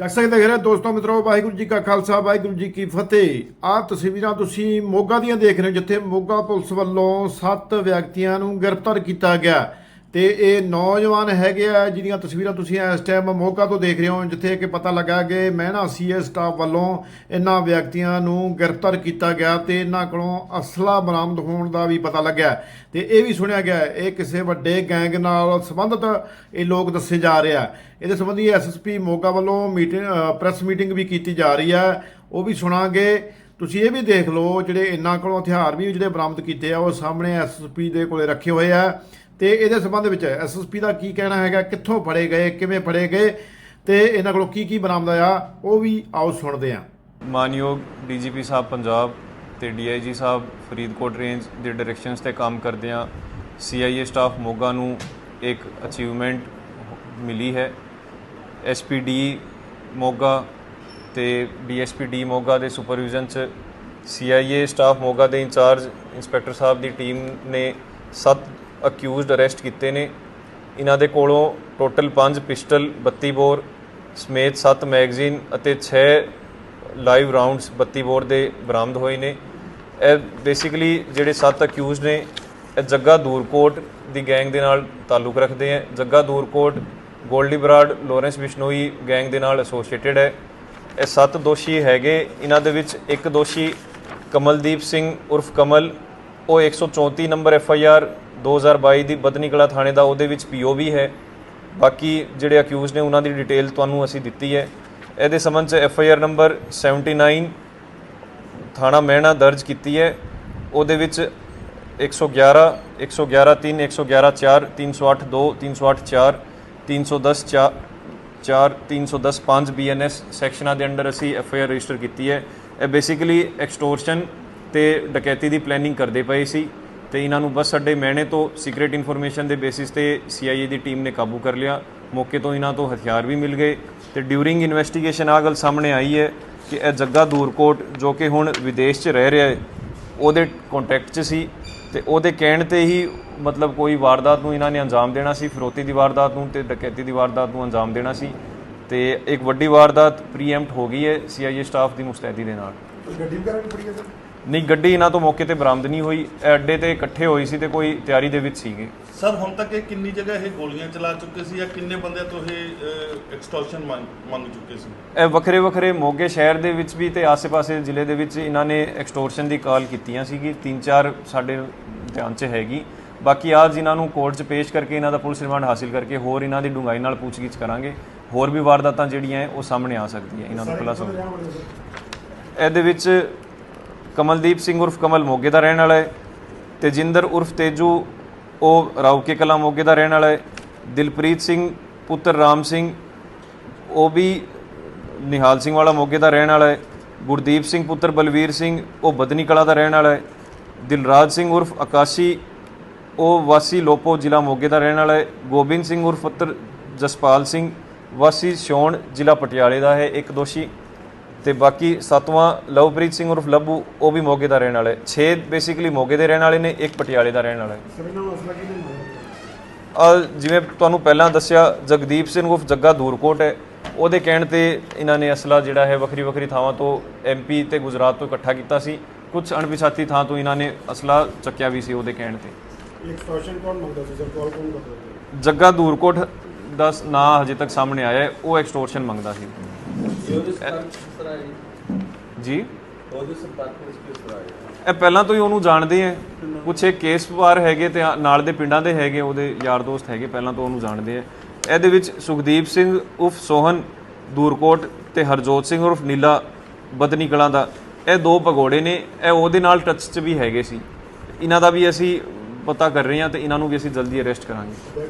ਦੇਖ ਸਕਦੇ ਹੋ ਦੋਸਤੋ ਮਿੱਤਰੋ, ਵਾਹਿਗੁਰੂ ਜੀ ਕਾ ਖਾਲਸਾ, ਵਾਹਿਗੁਰੂ ਜੀ ਕੀ ਫਤਿਹ। ਆਹ ਤਸਵੀਰਾਂ ਤੁਸੀਂ ਮੋਗਾ ਦੀਆਂ ਦੇਖ ਰਹੇ ਹੋ, ਜਿੱਥੇ ਮੋਗਾ ਪੁਲਿਸ ਵੱਲੋਂ ਸੱਤ ਵਿਅਕਤੀਆਂ ਨੂੰ ਗ੍ਰਿਫਤਾਰ ਕੀਤਾ ਗਿਆ। ਤੇ ਇਹ ਨੌਜਵਾਨ ਹੈਗੇ ਆ ਜਿਹਦੀਆਂ ਤਸਵੀਰਾਂ ਤੁਸੀਂ ਇਸ ਟਾਈਮ ਮੋਗਾ ਤੋਂ ਦੇਖ ਰਹੇ ਹੋ, ਜਿੱਥੇ ਕਿ ਪਤਾ ਲੱਗਾ ਕਿ ਮਹਿਣਾ ਸੀਐਸ ਸਟਾਫ ਵੱਲੋਂ ਇਹਨਾਂ ਵਿਅਕਤੀਆਂ ਨੂੰ ਗ੍ਰਿਫਤਾਰ ਕੀਤਾ ਗਿਆ ਤੇ ਇਹਨਾਂ ਕੋਲੋਂ ਅਸਲਾ ਬਰਾਮਦ ਹੋਣ ਦਾ ਵੀ ਪਤਾ ਲੱਗਿਆ। ਤੇ ਇਹ ਵੀ ਸੁਣਿਆ ਗਿਆ, ਇਹ ਕਿਸੇ ਵੱਡੇ ਗੈਂਗ ਨਾਲ ਸੰਬੰਧਿਤ ਇਹ ਲੋਕ ਦੱਸੇ ਜਾ ਰਹੇ ਆ। ਇਹਦੇ ਸੰਬੰਧੀ ਐਸਐਸਪੀ ਮੋਗਾ ਵੱਲੋਂ ਮੀਟਿੰਗ ਪ੍ਰੈਸ ਮੀਟਿੰਗ ਵੀ ਕੀਤੀ ਜਾ ਰਹੀ ਹੈ ਉਹ ਵੀ ਸੁਣਾਂਗੇ। ਤੁਸੀਂ ਇਹ ਵੀ ਦੇਖ ਲਓ ਜਿਹੜੇ ਇਹਨਾਂ ਕੋਲੋਂ ਹਥਿਆਰ ਵੀ ਜਿਹੜੇ ਬਰਾਮਦ ਕੀਤੇ ਆ, ਉਹ ਸਾਹਮਣੇ ਐਸਐਸਪੀ ਦੇ ਕੋਲੇ ਰੱਖੇ ਹੋਏ ਆ। ਤੇ ਇਹਦੇ ਸੰਬੰਧ ਵਿੱਚ ਐਸਐਸਪੀ ਦਾ ਕੀ ਕਹਿਣਾ ਹੈਗਾ, ਕਿੱਥੋਂ ਫੜੇ ਗਏ, ਕਿਵੇਂ ਫੜੇ ਗਏ ਤੇ ਇਹਨਾਂ ਕੋਲੋਂ ਕੀ ਕੀ ਬਰਾਮਦ ਆ ਉਹ ਵੀ ਆਓ ਸੁਣਦੇ ਹਾਂ। ਮਾਨਯੋਗ ਡੀਜੀਪੀ ਸਾਹਿਬ ਪੰਜਾਬ ਤੇ ਡੀਆਈਜੀ ਸਾਹਿਬ ਫਰੀਦਕੋਟ ਰੇਂਜ ਦੇ ਡਾਇਰੈਕਸ਼ਨਸ ਤੇ ਕੰਮ ਕਰਦੇ ਆ ਸੀਆਈਏ ਸਟਾਫ ਮੋਗਾ ਨੂੰ ਇੱਕ ਅਚੀਵਮੈਂਟ ਮਿਲੀ ਹੈ। ਐਸਪੀਡੀ ਮੋਗਾ ਤੇ ਡੀਐਸਪੀਡੀ ਮੋਗਾ ਦੇ ਸੁਪਰਵਿਜ਼ਨ ਚ ਸੀਆਈਏ ਸਟਾਫ ਮੋਗਾ ਦੇ ਇੰਚਾਰਜ ਇੰਸਪੈਕਟਰ ਸਾਹਿਬ ਦੀ ਟੀਮ ਨੇ ਸੱਤ ਅਕਿਊਜ਼ਡ ਅਰੈਸਟ ਕੀਤੇ ਨੇ। ਇਹਨਾਂ ਦੇ ਕੋਲੋਂ ਟੋਟਲ 5 ਪਿਸਟਲ 32 ਬੋਰ ਸਮੇਤ 7 ਮੈਗਜ਼ੀਨ ਅਤੇ 6 ਲਾਈਵ ਰਾਉਂਡਸ 32 ਬੋਰ ਦੇ ਬਰਾਮਦ ਹੋਏ ਨੇ। ਇਹ ਬੇਸਿਕਲੀ ਜਿਹੜੇ 7 ਅਕਿਊਜ਼ਡ ਨੇ, ਇਹ ਜੱਗਾ ਦੂਰਕੋਟ ਦੀ ਗੈਂਗ ਦੇ ਨਾਲ ਤਾਲੁਕ ਰੱਖਦੇ ਹੈ ਜੱਗਾ ਦੂਰਕੋਟ, ਗੋਲਡੀ ਬਰਾਡ ਲੋਰੈਂਸ ਬਿਸ਼ਨੋਈ ਗੈਂਗ ਦੇ ਨਾਲ ਐਸੋਸੀਏਟਿਡ ਹੈ। ਇਹ 7 ਦੋਸ਼ੀ ਹੈਗੇ। ਇਹਨਾਂ ਦੇ ਵਿੱਚ ਇੱਕ ਦੋਸ਼ੀ ਕਮਲਦੀਪ ਸਿੰਘ ਉਰਫ ਕਮਲ, ਉਹ 134 ਨੰਬਰ ਐਫ ਆਈ ਆਰ 2022 ਦੀ ਬਦਨੀ ਕਲਾ ਥਾਣੇ ਦਾ ਉਹਦੇ ਵਿੱਚ ਪੀਓ ਵੀ ਹੈ। ਬਾਕੀ ਜਿਹੜੇ ਅਕਿਊਜ਼ ਨੇ, ਉਹਨਾਂ ਦੀ ਡਿਟੇਲ ਤੁਹਾਨੂੰ ਅਸੀਂ ਦਿੱਤੀ ਹੈ। ਇਹਦੇ ਸੰਬੰਧ ਚ ਐਫ ਆਈ ਆਰ ਨੰਬਰ 79 ਥਾਣਾ ਮਹਿਣਾ ਦਰਜ ਕੀਤੀ ਹੈ। ਉਹਦੇ ਵਿੱਚ 111 111 3 111 4 308 2 308 4 310 4 4 310 5 ਬੀਐਨਐਸ ਸੈਕਸ਼ਨਾਂ ਦੇ ਅੰਡਰ ਅਸੀਂ ਐਫ ਆਈ ਆਰ ਰਜਿਸਟਰ ਕੀਤੀ ਹੈ। ਇਹ ਬੇਸਿਕਲੀ ਐਕਸਟੋਰਸ਼ਨ ਤੇ ਡਕੈਤੀ ਦੀ ਪਲੈਨਿੰਗ ਕਰਦੇ ਪਏ ਸੀ। ਤੇ ਇਹਨਾਂ ਨੂੰ ਬਸ ਅੱਡੇ ਮਹਿਣੇ ਤੋਂ ਸੀਕ੍ਰੀਟ ਇਨਫੋਰਮੇਸ਼ਨ ਦੇ ਬੇਸਿਸ ਤੇ ਸੀਆਈਏ ਦੀ ਟੀਮ ਨੇ ਕਾਬੂ ਕਰ ਲਿਆ। ਮੌਕੇ ਤੋਂ ਇਹਨਾਂ ਤੋਂ ਹਥਿਆਰ ਵੀ ਮਿਲ ਗਏ ਤੇ ਡਿਊਰਿੰਗ ਇਨਵੈਸਟੀਗੇਸ਼ਨ ਆ ਗੱਲ ਸਾਹਮਣੇ ਆਈ ਹੈ ਕਿ ਇਹ ਜੱਗਾ ਦੂਰਕੋਟ ਜੋ ਕਿ ਹੁਣ ਵਿਦੇਸ਼ 'ਚ ਰਹਿ ਰਿਹਾ ਹੈ, ਉਹਦੇ ਕੰਟੈਕਟ 'ਚ ਸੀ ਤੇ ਉਹਦੇ ਕਹਿਣ ਤੇ ਹੀ ਮਤਲਬ ਕੋਈ ਵਾਰਦਾਤ ਨੂੰ ਇਹਨਾਂ ਨੇ ਅੰਜਾਮ ਦੇਣਾ ਸੀ, ਫਿਰੋਤੀ ਦੀ ਵਾਰਦਾਤ ਨੂੰ ਤੇ ਡਕੈਤੀ ਦੀ ਵਾਰਦਾਤ ਨੂੰ ਅੰਜਾਮ ਦੇਣਾ ਸੀ ਤੇ ਇੱਕ ਵੱਡੀ ਵਾਰਦਾਤ ਪ੍ਰੀਐਮਪਟ ਹੋ ਗਈ ਹੈ ਸੀਆਈਏ ਸਟਾਫ ਦੀ ਮੁਸਤੈਦੀ ਦੇ ਨਾਲ। ਗੱਡੀ ਵਗੈਰਾ ਵੀ ਫੜੀ ਹੈ ਸਰ ਨਹੀਂ ਗੱਡੀ ਇਹਨਾਂ ਤੋਂ ਮੌਕੇ ਤੇ ਬਰਾਮਦ ਨਹੀਂ ਹੋਈ ਇਹ ਅੱਡੇ ਤੇ ਇਕੱਠੇ ਹੋਈ ਸੀ ਤੇ ਕੋਈ ਤਿਆਰੀ ਦੇ ਵਿੱਚ ਸੀਗੇ। ਸਰ ਹੁਣ ਤੱਕ ਇਹ ਕਿੰਨੀ ਜਗ੍ਹਾ ਇਹ ਗੋਲੀਆਂ ਚਲਾ ਚੁੱਕੇ ਸੀ ਜਾਂ ਕਿੰਨੇ ਬੰਦਿਆਂ ਤੋਂ ਇਹ ਐਕਸਟੋਰਸ਼ਨ ਮੰਗ ਚੁੱਕੇ ਸੀ? ਇਹ ਵੱਖਰੇ ਵੱਖਰੇ ਮੋਗੇ ਸ਼ਹਿਰ ਦੇ ਵਿੱਚ ਵੀ ਤੇ ਆਸ-ਪਾਸੇ ਜ਼ਿਲ੍ਹੇ ਦੇ ਵਿੱਚ ਇਹਨਾਂ ਨੇ ਐਕਸਟੋਰਸ਼ਨ ਦੀ ਕਾਲ ਕੀਤੀਆਂ ਸੀਗੀ। ਤਿੰਨ ਚਾਰ ਸਾਡੇ ਧਿਆਨ 'ਚ ਹੈਗੀ। ਬਾਕੀ ਅੱਜ ਇਹਨਾਂ ਨੂੰ ਕੋਰਟ 'ਚ ਪੇਸ਼ ਕਰਕੇ ਇਹਨਾਂ ਦਾ ਪੁਲਿਸ ਰਿਮਾਂਡ ਹਾਸਿਲ ਕਰਕੇ ਹੋਰ ਇਹਨਾਂ ਦੀ ਡੂੰਘਾਈ ਨਾਲ ਪੁੱਛਗਿੱਛ ਕਰਾਂਗੇ। ਹੋਰ ਵੀ ਵਾਰਦਾਤਾਂ ਜਿਹੜੀਆਂ ਉਹ ਸਾਹਮਣੇ ਆ ਸਕਦੀਆਂ ਇਹਨਾਂ ਨੂੰ ਪਲੱਸ ਇਹਦੇ ਵਿੱਚ ਕਮਲਦੀਪ ਸਿੰਘ ਉਰਫ ਕਮਲ ਮੋਗੇ ਦਾ ਰਹਿਣ ਵਾਲਾ ਹੈ ਤੇਜਿੰਦਰ ਉਰਫ ਤੇਜੂ, ਉਹ ਰਾਉਕੇ ਕਲਾ ਮੋਗੇ ਦਾ ਰਹਿਣ ਵਾਲਾ ਹੈ। ਦਿਲਪ੍ਰੀਤ ਸਿੰਘ, ਪੁੱਤਰ ਰਾਮ ਸਿੰਘ, ਉਹ ਵੀ ਨਿਹਾਲ ਸਿੰਘ ਵਾਲਾ ਮੋਗੇ ਦਾ ਰਹਿਣ ਵਾਲਾ ਹੈ। ਗੁਰਦੀਪ ਸਿੰਘ, ਪੁੱਤਰ ਬਲਵੀਰ ਸਿੰਘ, ਉਹ ਬਦਨੀ ਕਲਾ ਦਾ ਰਹਿਣ ਵਾਲਾ ਹੈ। ਦਿਲਰਾਜ ਸਿੰਘ ਉਰਫ ਆਕਾਸ਼ੀ ਉਹ ਵਾਸੀ ਲੋਪੋ ਜ਼ਿਲ੍ਹਾ ਮੋਗੇ ਦਾ ਰਹਿਣ ਵਾਲਾ ਹੈ। ਗੋਬਿੰਦ ਸਿੰਘ ਉਰਫ ਪੁੱਤਰ ਜਸਪਾਲ ਸਿੰਘ, ਵਾਸੀ ਸ਼ੌਣ ਜ਼ਿਲ੍ਹਾ ਪਟਿਆਲੇ ਦਾ ਹੈ। ਇੱਕ ਦੋਸ਼ੀ ਤੇ ਬਾਕੀ ਸਤਵਾਂ ਲਵਪ੍ਰੀਤ ਸਿੰਘ ਉਰਫ ਲੱਭੂ ਉਹ ਵੀ ਮੋਗੇ ਦਾ ਰਹਿਣ ਵਾਲਾ। ਹੈ 6 ਬੇਸਿਕਲੀ ਮੋਗੇ ਦੇ ਰਹਿਣ ਵਾਲੇ ਨੇ ਇੱਕ ਪਟਿਆਲੇ ਦਾ ਰਹਿਣ ਵਾਲਾ ਹੈ। ਆ ਜਿਵੇਂ ਤੁਹਾਨੂੰ ਪਹਿਲਾਂ ਦੱਸਿਆ ਜਗਦੀਪ ਸਿੰਘ ਉਰਫ ਜੱਗਾ ਦੂਰਕੋਟ ਹੈ। ਉਹਦੇ ਕਹਿਣ ਤੇ ਇਹਨਾਂ ਨੇ ਅਸਲਾ ਜਿਹੜਾ ਹੈ ਵੱਖਰੀ ਵੱਖਰੀ ਥਾਵਾਂ ਤੋਂ ਐਮਪੀ ਤੇ ਗੁਜਰਾਤ ਤੋਂ ਇਕੱਠਾ ਕੀਤਾ ਸੀ। ਕੁਝ ਅਣਪਛਾਤੀ ਥਾਂ ਤੋਂ ਇਹਨਾਂ ਨੇ ਅਸਲਾ ਚੱਕਿਆ ਵੀ ਸੀ ਉਹਦੇ ਕਹਿਣ ਤੇ। ਐਕਸਟੋਰਸ਼ਨ ਕੌਣ ਮੰਗਦਾ ਸੀ ਸਰ? ਕਾਲ ਕੌਣ ਕਰਦਾ ਸੀ? ਜੱਗਾ ਦੂਰਕੋਟ ਦਾ ਨਾਂ ਹਜੇ ਤੱਕ ਸਾਹਮਣੇ ਆਇਆ ਹੈ ਉਹ ਐਕਸਟੋਰਸ਼ਨ ਮੰਗਦਾ ਸੀ। ਜੀ ਇਹ ਪਹਿਲਾਂ ਤੋਂ ਹੀ ਉਹਨੂੰ ਜਾਣਦੇ ਆ। ਕੁਛ ਇਹ ਕੇਸ ਵਾਰ ਹੈਗੇ ਤੇ ਨਾਲ ਦੇ ਪਿੰਡਾਂ ਦੇ ਹੈਗੇ ਉਹਦੇ ਯਾਰ ਦੋਸਤ ਹੈਗੇ ਪਹਿਲਾਂ ਤੋਂ ਉਹਨੂੰ ਜਾਣਦੇ ਆ। ਇਹਦੇ ਵਿੱਚ ਸੁਖਦੀਪ ਸਿੰਘ ਉਫ ਸੋਹਨ ਦੂਰਕੋਟ ਤੇ ਹਰਜੋਤ ਸਿੰਘ ਉਰਫ ਨੀਲਾ ਬਦਨੀ ਕਲਾਂ ਦਾ। ਇਹ ਦੋ ਭਗੋੜੇ ਨੇ। ਇਹ ਉਹਦੇ ਨਾਲ ਟੱਚ 'ਚ ਵੀ ਹੈਗੇ ਸੀ। ਇਹਨਾਂ ਦਾ ਵੀ ਅਸੀਂ ਪਤਾ ਕਰ ਰਹੇ ਹਾਂ ਤੇ ਇਹਨਾਂ ਨੂੰ ਵੀ ਅਸੀਂ ਜਲਦੀ ਅਰੈਸਟ ਕਰਾਂਗੇ।